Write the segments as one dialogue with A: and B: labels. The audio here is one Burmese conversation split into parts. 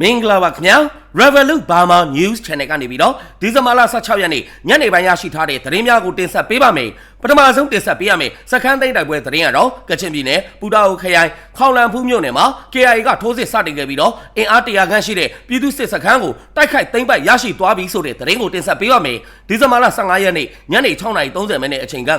A: မင်္ဂလာပါခင်ဗျာ Revolut Burma News Channel ကနေပြီးတော့ဒီဇင်ဘာလ16ရက်နေ့ညနေပိုင်းရရှိထားတဲ့သတင်းများကိုတင်ဆက်ပေးပါမယ်ပထမဆုံးတင်ဆက်ပေးရမယ်စခန်းသိမ်းတိုက်ပွဲသတင်းကတော့ကချင်ပြည်နယ်ပူတာအိုခရိုင်ခေါင်လန်ဖူးမြို့နယ်မှာ KIA ကထိုးစစ်စတင်ခဲ့ပြီးတော့အင်အားတရာခန့်ရှိတဲ့ပြည်သူစစ်စခန်းကိုတိုက်ခိုက်သိမ်းပိုက်ရရှိသွားပြီဆိုတဲ့သတင်းကိုတင်ဆက်ပေးပါမယ်ဒီဇင်ဘာလ15ရက်နေ့ညနေ6:30မိနစ်အချိန်က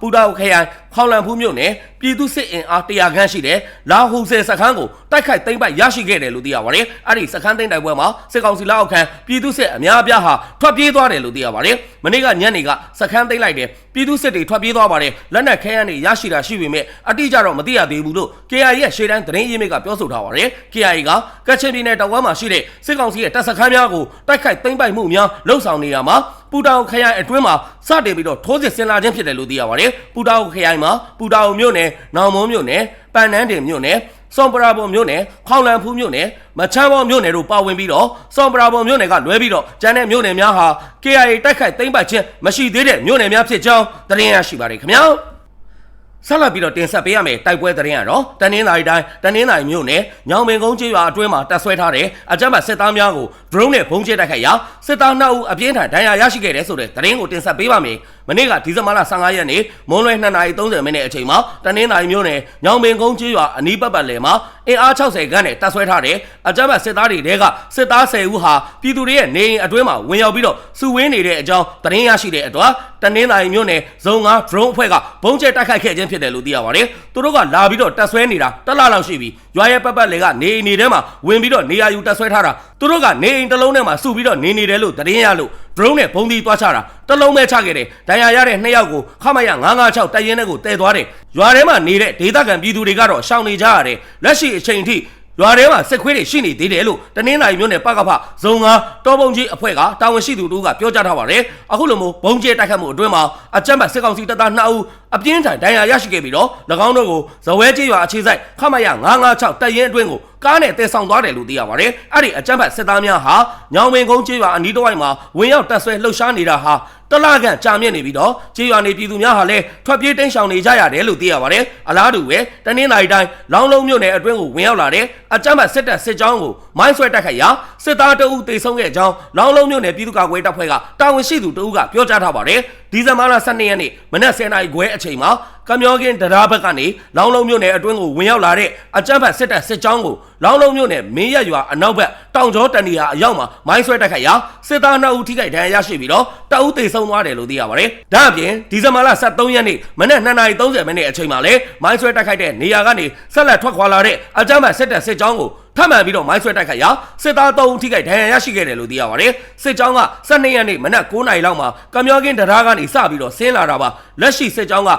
A: ပူတာအိုခရိုင်ခေါင်လန်ဖူးမြို့နယ်ပြည်သူစစ်အင်အားတရာခန့်ရှိတဲ့လာဟူဆယ်စခန်းကိုတိုက်ခိုက်သိမ်းပိုက်ရရှိခဲ့တယ်လို့သိရပါတယ်အဲ့ဒီစခန်းသိမ်းတိုက်ပွဲမှာစစ်ကောင်စီလက်အောက်ခံပြည်သူစစ်အများအပြားဟာထွက်ပြေးသွားတယ်လို့သိရပါတယ်။မနေ့ကညနေကစခန်းသိမ်းလိုက်တယ်ပြည်သူစစ်တွေထွက်ပြေးသွားပါတယ်လက်နက်ခဲယမ်းတွေရရှိတာရှိပေမဲ့အတိအကျတော့မသိရသေးဘူးလို့ KIA ရဲ့ရှေ့တန်းသတင်းရင်းမြစ်ကပြောဆိုထားပါတယ်။ KIA ကကချင်ပြည်နယ်တောင်ပိုင်းမှာရှိတဲ့စစ်ကောင်စီရဲ့တပ်စခန်းများကိုတိုက်ခိုက်သိမ်းပိုက်မှုများလှုပ်ဆောင်နေရမှာပူတောင်ခရိုင်အတွင်းမှာစတင်ပြီးတော့ထိုးစစ်ဆင်လာခြင်းဖြစ်တယ်လို့သိရပါတယ်။ပူတောင်ခရိုင်မှာပူတောင်မြို့နယ်၊နောင်မုံမြို့နယ်၊ပန်နန်းတင်မြို့နယ် စွန်ပရာဘုံမြို့နယ်ခေါင်လန်ဖူးမြို့နယ်မချမ်းဘောမြို့နယ်တို့ပါဝင်ပြီးတော့စွန်ပရာဘုံမြို့နယ်ကလွဲပြီးတော့ကျန်တဲ့မြို့နယ်များဟာ KIA တိုက်ခိုက်သိမ်းပိုက်ခြင်းမရှိသေးတဲ့မြို့နယ်များဖြစ်ကြောင်းသတင်းရရှိပါတယ်ခင်ဗျာ ဆက်လက်ပြီးတော့တင်ဆက်ပေးရမယ်တိုက်ပွဲသတင်းကတော့တနင်္လာရီတိုင်းတနင်္လာရီမြို့နယ်ညောင်ပင်ကုန်းကျေးရွာအတွင်းမှာတပ်ဆွဲထားတဲ့အကြမ်းဖက်စစ်သားများကို drone နဲ့ဘုံကျဲတိုက်ခိုက်ရာစစ်သား2ဦးအပြင်းထန်ဒဏ်ရာရရှိခဲ့တဲ့ဆိုတဲ့သတင်းကိုတင်ဆက်ပေးပါမယ်မနေ့ကဒီဇင်ဘာလ15ရက်နေ့မွန်းလွဲ2:30မိနစ်အချိန်မှာတနင်္လာရီမြို့နယ်ညောင်ပင်ကုန်းကျေးရွာအနီးပတ်ပတ်လည်မှာအင်အား60ခန်းနဲ့တပ်ဆွဲထားတဲ့အကြမ်းဖက်စစ်သားတွေတဲကစစ်သား10ဦးဟာပြည်သူတွေရဲ့နေအိမ်အတွင်းမှာဝင်ရောက်ပြီးတော့စုဝင်းနေတဲ့အကြောင်းသတင်းရရှိတဲ့အတွက်တနင်္လာရီမြို့နယ်ဇုံ9 drone အဖွဲ့ကဘုံကျဲတိုက်ခိုက်ခဲ့ခြင်းဖြစ်တယ်လို့သိရပါတယ်သူတို့ကလာပြီးတော့တပ်ဆွဲနေတာတစ်လလောက်ရှိပြီရွာရဲ့ပတ်ပတ်လည်ကနေအိမ်နေထဲမှာဝင်ပြီးတော့နေရာယူတပ်ဆွဲထားတာသူတို့ကနေအိမ်တစ်လုံးထဲမှာစုပြီးတော့နေနေတယ်လို့သတင်းရလို့ drone နဲ့ဘုံဒီသွားချတာတစ်လုံးပဲချခဲ့တယ်ဒဏ်ရာရတဲ့နှစ်ယောက်ကိုခမရ956တိုက်ရင်တဲ့ကိုတည်သွားတယ်ရွာထဲမှာနေတဲ့ဒေသခံပြည်သူတွေကတော့ရှောင်နေကြရတယ်လက်ရှိအချိန်ထိ ရွာထဲမှာစစ်ခွေးတွေရှိနေသေးတယ်လို့တနင်္လာရီမြို့နယ်ပကဖဇုံငါတောပုံကြီးအဖွဲ့ကတာဝန်ရှိသူတို့ကပြောကြားထားပါတယ်အခုလိုမျိုးဘုံကျဲတိုက်ခတ်မှုအတွင်းမှာအကြမ်းဖက်စစ်ကောင်စီတပ်သား2ဦးအပြင်းထန်ဒဏ်ရာရရှိခဲ့ပြီးတော့၎င်းတို့ကိုဇဝဲကျေးရွာအခြေစိုက်ခမရ956တပ်ရင်အတွင်းကိုကားနဲ့တည်ဆောင်သွားတယ်လို့သိရပါတယ်အဲ့ဒီအကြမ်းဖက်စစ်သားများဟာညောင်ပင်ကုန်းကျေးရွာအနီးတစ်ဝိုက်မှာဝင်ရောက်တပ်ဆွဲလှုပ်ရှားနေတာဟာ တလခန့်ကြာမြင့်နေပြီးတော့ကျေးရွာနေပြည်သူများဟာလည်းထွက်ပြေးတိမ်းရှောင်နေကြရတယ်လို့သိရပါတယ်အလားတူပဲတနင်္လာရီတိုင်းလောင်းလုံးမြို့နယ်အတွင်းကိုဝင်ရောက်လာတဲ့အကြမ်းဖက်စစ်တပ်စစ်ကြောင်းကိုမိုင်းဆွဲတိုက်ခိုက်ရာစစ်သားတအုပ်တေဆုံးခဲ့ကြောင်းလောင်းလုံးမြို့နယ်ပြည်သူ့ကာကွယ်တပ်ဖွဲ့ကတာဝန်ရှိသူတအုပ်ကပြောကြားထားပါတယ်ဒီဇင်ဘာလ12ရက်နေ့မနက်10:00နာရီခွဲအချိန်မှာ ကမျောကင်းတရားဘက်ကနေလောင်းလုံးမြို့နယ်အတွင်းကိုဝင်ရောက်လာတဲ့အကြမ်းဖက်စစ်တပ်စစ်ကြောင်းကိုလောင်းလုံးမြို့နယ်မင်းရရွာအနောက်ဘက်တောင်ကျောတန်နီဟာအရောက်မှာမိုင်းဆွဲတိုက်ခိုက်ရာစစ်သား2ဦးထိခိုက်ဒဏ်ရာရရှိပြီးတော့တအုပ်သေဆုံးသွားတယ်လို့သိရပါတယ်။ဒါအပြင်ဒီဇင်ဘာလ23ရက်နေ့မနက်2:30မိနစ်အချိန်မှာလဲမိုင်းဆွဲတိုက်ခိုက်တဲ့နေရာကနေဆက်လက်ထွက်ခွာလာတဲ့အကြမ်းဖက်စစ်တပ်စစ်ကြောင်းကိုထပ်မံပြီးတော့မိုင်းဆွဲတိုက်ခိုက်ရာစစ်သား3ဦးထိခိုက်ဒဏ်ရာရရှိခဲ့တယ်လို့သိရပါတယ်။စစ်ကြောင်းက12ရက်နေ့မနက်9:00နာရီလောက်မှာကမျောကင်းတရားကနေစပြီးတော့ဆင်းလာတာပါ။လက်ရှိစစ်ကြောင်းက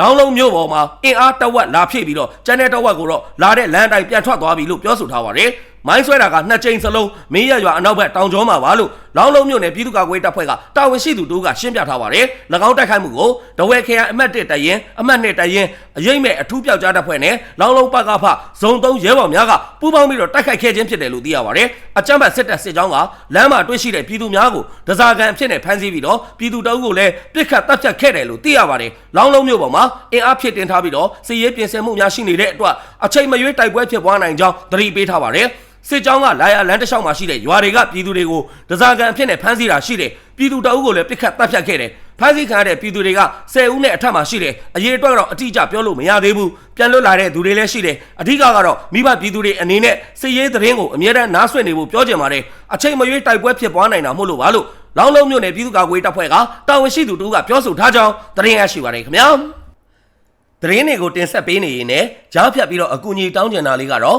A: လောင်းလုံးမြို့ပေါ်မှာအင်အားတဝက်လာဖြည့်ပြီးတော့ကျန်တဲ့တဝက်ကိုတော့လာတဲ့လမ်းတိုင်းပြန်ထွက်သွားပြီလို့ပြောဆိုထားပါတယ်။မိုင်းဆွဲတာကနှစ်ကြိမ်စလုံးမင်းရရွာအနောက်ဘက်တောင်ကျောမှာပါလို့ လောင်းလုံးမြို့နယ်ပြည်သူ့ကာကွယ်တပ်ဖွဲ့ကတာဝန်ရှိသူတို့ကရှင်းပြထားပါတယ်။၎င်းတိုက်ခိုက်မှုကိုတဝဲခရိုင်အမှတ်1တရင်အမှတ်2တရင်အရိမ့်မဲ့အထူးပြောက်ကြားတပ်ဖွဲ့နဲ့လောင်းလုံးပကဖဇုံ3ရဲဘော်များကပူးပေါင်းပြီးတော့တိုက်ခိုက်ခဲ့ခြင်းဖြစ်တယ်လို့သိရပါတယ်။အကြမ်းဖက်စစ်တပ်စစ်ကြောင်းကလမ်းမှာတွေ့ရှိတဲ့ပြည်သူများကိုဒဇာကန်အဖြစ်နဲ့ဖမ်းဆီးပြီးတော့ပြည်သူတအုပ်ကိုလည်းပြစ်ခတ်တပ်ဖြတ်ခဲ့တယ်လို့သိရပါတယ်။လောင်းလုံးမြို့ပေါ်မှာအင်အားဖြစ်တင်ထားပြီးတော့စစ်ရေးပြင်ဆင်မှုများရှိနေတဲ့အတွက်အချိန်မရွေးတိုက်ပွဲဖြစ်ပွားနိုင်ကြောင်းသတိပေးထားပါတယ်။စစ်ကြောင်းကလာရလမ်းတစ်လျှောက်မှာရှိတဲ့ရွာတွေကပြည်သူတွေကိုဒဇာကန်အဖြစ်နဲ့ဖမ်းဆီးတာရှိတယ်ပြည်သူတအုပ်ကိုလည်းပြစ်ခတ်တပ်ဖြတ်ခဲ့တယ်ဖမ်းဆီးခံရတဲ့ပြည်သူတွေက10ဦးနဲ့အထက်မှာရှိတယ်အရေးအတွက်တော့အတိအကျပြောလို့မရသေးဘူးပြန်လွတ်လာတဲ့သူတွေလည်းရှိတယ်အဓိကကတော့မိဘပြည်သူတွေအနေနဲ့စစ်ရေးသတင်းကိုအမြဲတမ်းနားဆွင့်နေဖို့ပြောကြင်ပါတယ်အချိန်မရွေးတိုက်ပွဲဖြစ်ပွားနိုင်တာမဟုတ်လို့ပါလို့လောင်းလုံးမြို့နယ်ပြည်သူ့ကာကွယ်တပ်ဖွဲ့ကတာဝန်ရှိသူတို့ကပြောဆိုထားကြောင်းသတင်းရရှိပါတယ်ခင်ဗျာသတင်းတွေကိုတင်ဆက်ပေးနေရင်လည်းကြားဖြတ်ပြီးတော့အကူအညီတောင်းကျင်တာလေးကတော့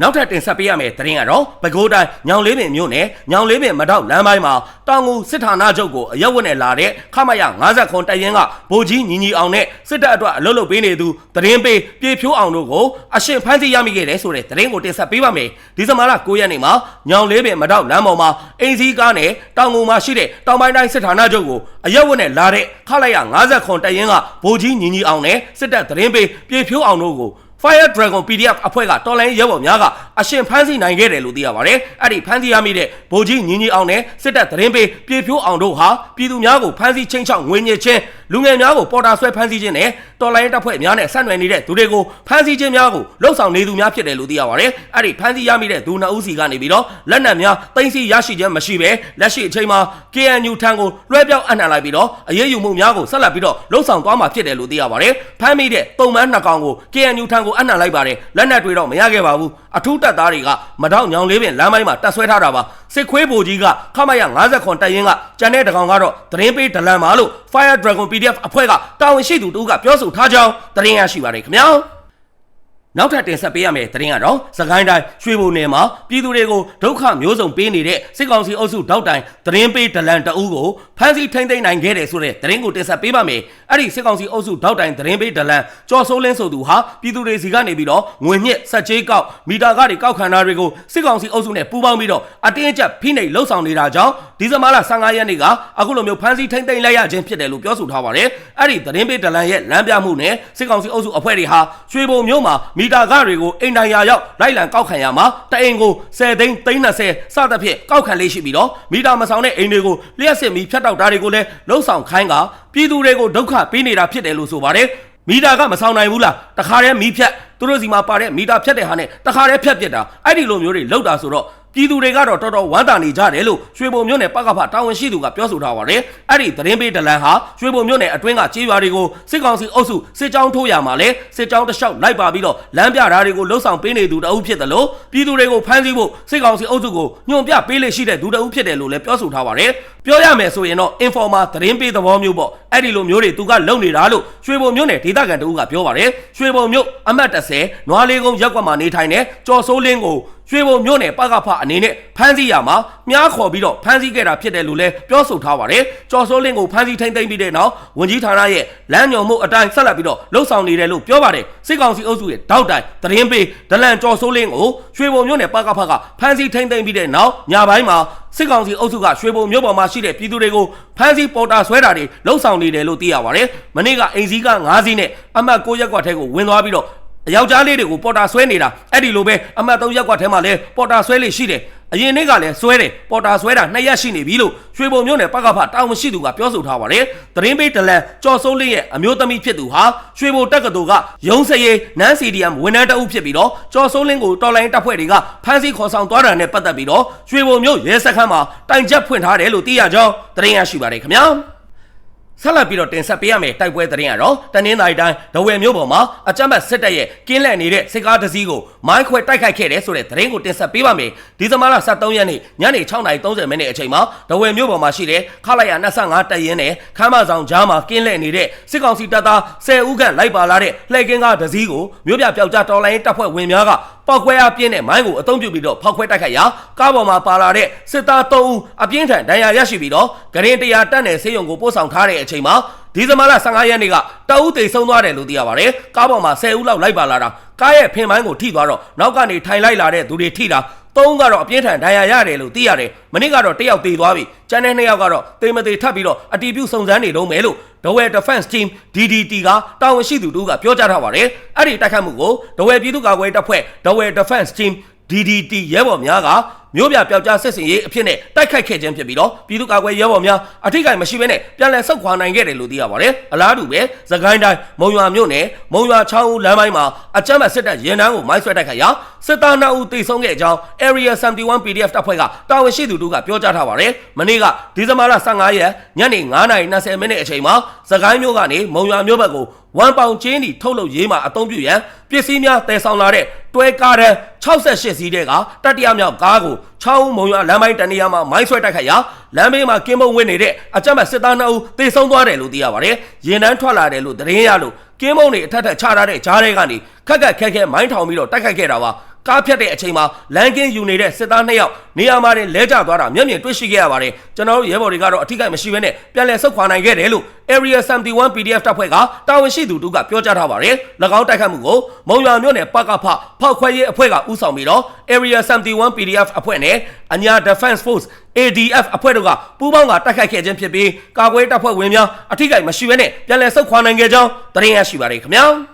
A: နောက်ထပ်တင်ဆက်ပေးရမယ့်သတင်းကတော့ပဲခူးတိုင်းညောင်လေးပင်မြို့နယ်ညောင်လေးပင်မတော့လမ်းပိုင်းမှာတောင်ငူစစ်ဌာနချုပ်ကိုအရက်ဝတ်နဲ့လာတဲ့ခမရ50ခွန်တရင်ကဗိုလ်ကြီးညီညီအောင်နဲ့စစ်တပ်အတွက်အလုပ်လုပ်ပေးနေသူသတင်းပေးပြေဖြိုးအောင်တို့ကိုအရှင်ဖမ်းဆီးရမိခဲ့တယ်ဆိုတဲ့သတင်းကိုတင်ဆက်ပေးပါမယ်ဒီဇင်ဘာလ9ရက်နေ့မှာညောင်လေးပင်မတော့လမ်းပေါ်မှာအင်းစည်းကားနဲ့တောင်ငူမှာရှိတဲ့တောင်ပိုင်းတိုင်းစစ်ဌာနချုပ်ကိုအရက်ဝတ်နဲ့လာတဲ့ခလိုက်ရ50ခွန်တရင်ကဗိုလ်ကြီးညီညီအောင်နဲ့စစ်တပ်သတင်းပေးပြေဖြိုးအောင်တို့ကို Fire Dragon PDF အဖွဲ့ကတော်လိုင်းရဲဘော်များကအရှင်ဖမ်းဆီးနိုင်ခဲ့တယ်လို့သိရပါတယ်။အဲ့ဒီဖမ်းဆီးရမိတဲ့ဗိုလ်ကြီးညီညီအောင်နဲ့စစ်တပ်သတင်းပေးပြေဖြိုးအောင်တို့ဟာပြည်သူများကိုဖမ်းဆီးချင်းချောက်ငွေညစ်ချင်းလူငယ်များကိုပေါ်တာဆွဲဖမ်းဆီးခြင်းနဲ့တော်လိုင်းတပ်ဖွဲ့များနဲ့ဆက်နွယ်နေတဲ့သူတွေကိုဖမ်းဆီးခြင်းများကိုလှုပ်ဆောင်နေသူများဖြစ်တယ်လို့သိရပါတယ်။အဲ့ဒီဖမ်းဆီးရမိတဲ့ဒူနာဦးစီကနေပြီးတော့လက်နက်များတင်စီရရှိခြင်းမရှိဘဲလက်ရှိအချိန်မှာ KNU ထံကိုလွှဲပြောင်းအနှံလိုက်ပြီးတော့အရေးယူမှုများကိုဆက်လက်ပြီးတော့လှုပ်ဆောင်သွားမှာဖြစ်တယ်လို့သိရပါတယ်။ဖမ်းမိတဲ့တုံမန်းနှစ်ကောင်ကို KNU ထံကိုအနှံလိုက်ပါတယ်လက်နက်တွေတော့မရခဲ့ပါဘူးအထူးတပ်သားတွေကမတော့ညောင်လေးပင်လမ်းပိုင်းမှာတပ်ဆွဲထားတာပါစစ်ခွေးဗိုလ်ကြီးကခမရ50ခွန်တပ်ရင်းကကျန်တဲ့တကောင်ကတော့သတင်းပေးဒလန်ပါလို့ Fire Dragon PDF အဖွဲ့ကတာဝန်ရှိသူတူကပြောဆိုထားကြောင်းသတင်းရရှိပါတယ်ခင်ဗျာ နောက်ထပ်တင်ဆက်ပေးရမယ့်သတင်းကတော့စကိုင်းတိုင်းရွှေဘုံနယ်မှာပြည်သူတွေကိုဒုက္ခမျိုးစုံပေးနေတဲ့စစ်ကောင်စီအုပ်စုတောက်တိုင်သတင်းပေးဒလန်တအူးကိုဖမ်းဆီးထိန်းသိမ်းနိုင်ခဲ့တယ်ဆိုတဲ့သတင်းကိုတင်ဆက်ပေးပါမယ်။အဲ့ဒီစစ်ကောင်စီအုပ်စုတောက်တိုင်သတင်းပေးဒလန်ကျော်စိုးလင်းဆိုသူဟာပြည်သူတွေစီကနေပြီးတော့ငွေညစ်ဆက်ကြေးကောက်မီတာကတွေကောက်ခံတာတွေကိုစစ်ကောင်စီအုပ်စုနဲ့ပူးပေါင်းပြီးတော့အတင်းအကျပ်ဖိနှိပ်လှုပ်ဆောင်နေတာကြောင့်ဒီဇင်ဘာလ15ရက်နေ့ကအခုလိုမျိုးဖမ်းဆီးထိန်းသိမ်းလိုက်ရခြင်းဖြစ်တယ်လို့ပြောဆိုထားပါတယ်။အဲ့ဒီသတင်းပေးဒလန်ရဲ့လမ်းပြမှုနဲ့စစ်ကောင်စီအုပ်စုအဖွဲ့တွေဟာရွှေဘုံမြို့မှာမီတာကတွေကိုအိမ်တိုင်ယာရောက်လိုက်လံကောက်ခံရမှာတအိမ်ကို10သိန်း330စသဖြင့်ကောက်ခံလေးရှိပြီးတော့မီတာမဆောင်တဲ့အိမ်တွေကိုလျှက်စစ်မီဖြတ်တောက်တာတွေကိုလည်းလှုပ်ဆောင်ခိုင်းကပြည်သူတွေကိုဒုက္ခပေးနေတာဖြစ်တယ်လို့ဆိုပါတယ်မီတာကမဆောင်နိုင်ဘူးလားတခါတည်းမီးဖြတ်သူတို့စီမှာပါတဲ့မီတာဖြတ်တဲ့ဟာနဲ့တခါတည်းဖြတ်ပြစ်တာအဲ့ဒီလိုမျိုးတွေလောက်တာဆိုတော့ ပြည်သူတွေကတော့တော်တော်ဝမ်းသာနေကြတယ်လို့ရွှေဘုံမြို့နယ်ပကဖတာဝန်ရှိသူကပြောဆိုထားပါတယ်။အဲ့ဒီသတင်းပေးဒလန်ဟာရွှေဘုံမြို့နယ်အတွင်းကကြေးရွာတွေကိုစစ်ကောင်စီအုပ်စုစစ်ကြောင်းထိုးရမှာလဲစစ်ကြောင်းတစ်လျှောက်လိုက်ပါပြီးတော့လမ်းပြဓာတ်တွေကိုလှုပ်ဆောင်ပေးနေသူတအုပ်ဖြစ်တယ်လို့ပြည်သူတွေကိုဖမ်းဆီးဖို့စစ်ကောင်စီအုပ်စုကိုညွန်ပြပေးလေရှိတဲ့သူတအုပ်ဖြစ်တယ်လို့လည်းပြောဆိုထားပါတယ်။ ပြောရမယ်ဆိုရင်တော့ informer သတင်းပေးသဘောမျိုးပေါ့အဲ့ဒီလိုမျိုးတွေသူကလုံနေတာလို့ရွှေဘုံမြို့နယ်ဒေသခံတအုပ်ကပြောပါတယ်။ရွှေဘုံမြို့အမှတ်30နွားလေးကုန်းရက်ကွက်မှာနေထိုင်တဲ့ကျော်စိုးလင်းကိုရွှေဘုံမြို့နယ်ပကဖအနေနဲ့ဖမ်းဆီးရမှာမြားခေါ်ပြီးတော့ဖမ်းဆီးခဲ့တာဖြစ်တယ်လို့လည်းပြောဆိုထားပါတယ်။ကျော်စိုးလင်းကိုဖမ်းဆီးထိန်းသိမ်းပြီးတဲ့နောက်ဝန်ကြီးဌာနရဲ့လမ်းညွှန်မှုအတိုင်းဆက်လက်ပြီးတော့လှုပ်ဆောင်နေတယ်လို့ပြောပါတယ်။စစ်ကောင်စီအုပ်စုရဲ့တောက်တိုင်သတင်းပေးဒလန်ကျော်စိုးလင်းကိုရွှေဘုံမြို့နယ်ပကဖကဖမ်းဆီးထိန်းသိမ်းပြီးတဲ့နောက်ညပိုင်းမှာစစ်ကောင်စီအုပ်စုကရွှေဘုံမြို့ပေါ်မှာရှိတဲ့ပြည်သူတွေကိုဖမ်းဆီးပေါ်တာဆွဲတာတွေလှုပ်ဆောင်နေတယ်လို့သိရပါတယ်။မနေ့ကအိမ်စည်းက9စီးနဲ့အမှတ်6ရက်ကွက်ထဲကိုဝင်သွားပြီးတော့ယောက်ျားလေးတွေကိုပေါ်တာဆွဲနေတာအဲ့ဒီလိုပဲအမှတ်3ရက်ကွက်ထဲမှာလည်းပေါ်တာဆွဲလေးရှိတယ် အရင်နေ့ကလည်းဆွဲတယ်ပေါ်တာဆွဲတာနှစ်ရက်ရှိနေပြီလို့ရွှေဘုံမြို့နယ်ပကဖတာဝန်ရှိသူကပြောဆိုထားပါတယ်သတင်းပေးဒလန်ကျော်စိုးလင်းရဲ့အမျိုးသမီးဖြစ်သူဟာရွှေဘုံတက္ကသိုလ်ကရုံးစရေးနန်းစီဒီယမ်ဝန်ထမ်းတအုပ်ဖြစ်ပြီးတော့ကျော်စိုးလင်းကိုတော်လိုင်းတပ်ဖွဲ့တွေကဖမ်းဆီးခေါ်ဆောင်သွားတာနဲ့ပတ်သက်ပြီးတော့ရွှေဘုံမြို့ရဲစခန်းမှာတိုင်ချက်ဖွင့်ထားတယ်လို့သိရကြောင်းသတင်းရရှိပါတယ်ခင်ဗျာ ဆက်လက်ပြီးတော့တင်ဆက်ပေးရမယ်တိုက်ပွဲသတင်းကတော့တနင်္သာရီတိုင်းဒဝယ်မြို့ပေါ်မှာအကြမ်းဖက်စစ်တပ်ရဲ့ကင်းလက်နေတဲ့စစ်ကားတစ်စီးကိုမိုင်းခွဲတိုက်ခိုက်ခဲ့တယ်ဆိုတဲ့သတင်းကိုတင်ဆက်ပေးပါမယ်ဒီဇင်ဘာလ23ရက်နေ့ညနေ6:30မိနစ်အချိန်မှာဒဝယ်မြို့ပေါ်မှာရှိတဲ့ခလာရ25တပ်ရင်းနဲ့ခမ်းမဆောင်ကြားမှာကင်းလက်နေတဲ့စစ်ကောင်စီတပ်သား10ဦးခန့်လိုက်ပါလာတဲ့လှည့်ကင်းကားတစ်စီးကိုမြို့ပြပျောက်ကြားတော်လိုင်းတပ်ဖွဲ့ဝင်များကပောက်ကွဲအပြင်းနဲ့မိုင်းကိုအုံပြုပြီးတော့ဖောက်ခွဲတိုက်ခိုက်ရာကားပေါ်မှာပါလာတဲ့စစ်သား3ဦးအပြင်းထန်ဒဏ်ရာရရှိပြီးတော့ဂရင်တရာတက်နယ်ဆေးရုံကိုပို့ဆောင်ထားတဲ့အချိန်မှာဒီဇင်ဘာလ15ရက်နေ့ကတအုပ်သိဆုံးသွားတယ်လို့သိရပါတယ်။ကားပေါ်မှာ10ဦးလောက်လိုက်ပါလာတာကားရဲ့ဖင်မိုင်းကိုထိသွားတော့နောက်ကနေထိုင်လိုက်လာတဲ့သူတွေထိတာ သုံးကတော့အပြင်းထန်ဒဏ်ရာရတယ်လို့သိရတယ်။မနေ့ကတော့တယောက်သေသွားပြီ။ကျန်တဲ့နှစ်ယောက်ကတော့သေမသေထပ်ပြီးတော့အတီးပြုစုံစမ်းနေတော့မယ်လို့ Dawei Defense Team DDT ကတာဝန်ရှိသူတို့ကပြောကြားထားပါတယ်။အဲ့ဒီတိုက်ခတ်မှုကို Dawei ပြည်သူ့ကာကွယ်တပ်ဖွဲ့ Dawei Defense Team DDT ရဲဘော်များက မြို့ပြပျောက်ကြားဆက်စင်ရေးအဖြစ်နဲ့တိုက်ခိုက်ခဲ့ခြင်းဖြစ်ပြီးတော့ပြည်သူ့ကာကွယ်ရဲဘော်များအထိကိမရှိဘဲနဲ့ပြန်လည်ဆုတ်ခွာနိုင်ခဲ့တယ်လို့သိရပါတယ်။အလားတူပဲသခိုင်းတိုင်းမုံရွာမြို့နယ်မုံရွာချောင်းဦးလမ်းပိုင်းမှာအကြမ်းဖက်စစ်တပ်ရင်တန်းကိုမိုင်းဆွဲတိုက်ခိုက်ရာစစ်သား2ဦးသေဆုံးခဲ့ကြောင်း Area 71 PDF တပ်ဖွဲ့ကတာဝန်ရှိသူတို့ကပြောကြားထားပါတယ်။မနေ့ကဒီဇင်ဘာလ15ရက်ညနေ9:20မိနစ်အချိန်မှာသခိုင်းမြို့ကနေမုံရွာမြို့ဘက်ကို ဝမ်ပေါင်ကျင်းတီထုတ်လုပ်ရေးမှာအသုံးပြုရန်ပစ္စည်းများတည်ဆောင်လာတဲ့တွဲကားတန်း68စီးတဲ့ကတတိယမြောက်ကားကိုချောင်းမုံရလမ်းပိုင်းတနေရာမှာမိုင်းဆွဲတိုက်ခိုက်ရာလမ်းဘေးမှာကင်းမုံဝင်နေတဲ့အကြမ်းဖက်စစ်သား2ဦးသေဆုံးသွားတယ်လို့သိရပါတယ်။ရင်တန်းထွက်လာတယ်လို့သတင်းရလို့ကင်းမုံတွေအထက်ထက်ချထားတဲ့ဂျားတွေကနေခက်ခက်ခဲခဲမိုင်းထောင်ပြီးတော့တိုက်ခိုက်ခဲ့တာပါ။ ကားဖြတ်တဲ့အချိန်မှာလမ်းကင်းယူနေတဲ့စစ်သား2ယောက်နေရာမှာတင်လဲကျသွားတာမျက်မြင်တွေ့ရှိခဲ့ရပါတယ်ကျွန်တော်တို့ရဲဘော်တွေကတော့အထိကိမရှိဘဲနဲ့ပြန်လည်ဆုတ်ခွာနိုင်ခဲ့တယ်လို့ Area 71 PDF တပ်ဖွဲ့ကတာဝန်ရှိသူတို့ကပြောကြားထားပါတယ်၎င်းတိုက်ခတ်မှုကိုမုံရွာမြို့နယ်ပကဖဖောက်ခွဲရေးအဖွဲ့ကဦးဆောင်ပြီးတော့ Area 71 PDF အဖွဲ့နဲ့အညာ Defense Force ADF အဖွဲ့တို့ကပူးပေါင်းကတိုက်ခိုက်ခဲ့ခြင်းဖြစ်ပြီးကာကွယ်တပ်ဖွဲ့ဝင်များအထိကိမရှိဘဲနဲ့ပြန်လည်ဆုတ်ခွာနိုင်ခဲ့ကြောင်းသတင်းရရှိပါတယ်ခင်ဗျာ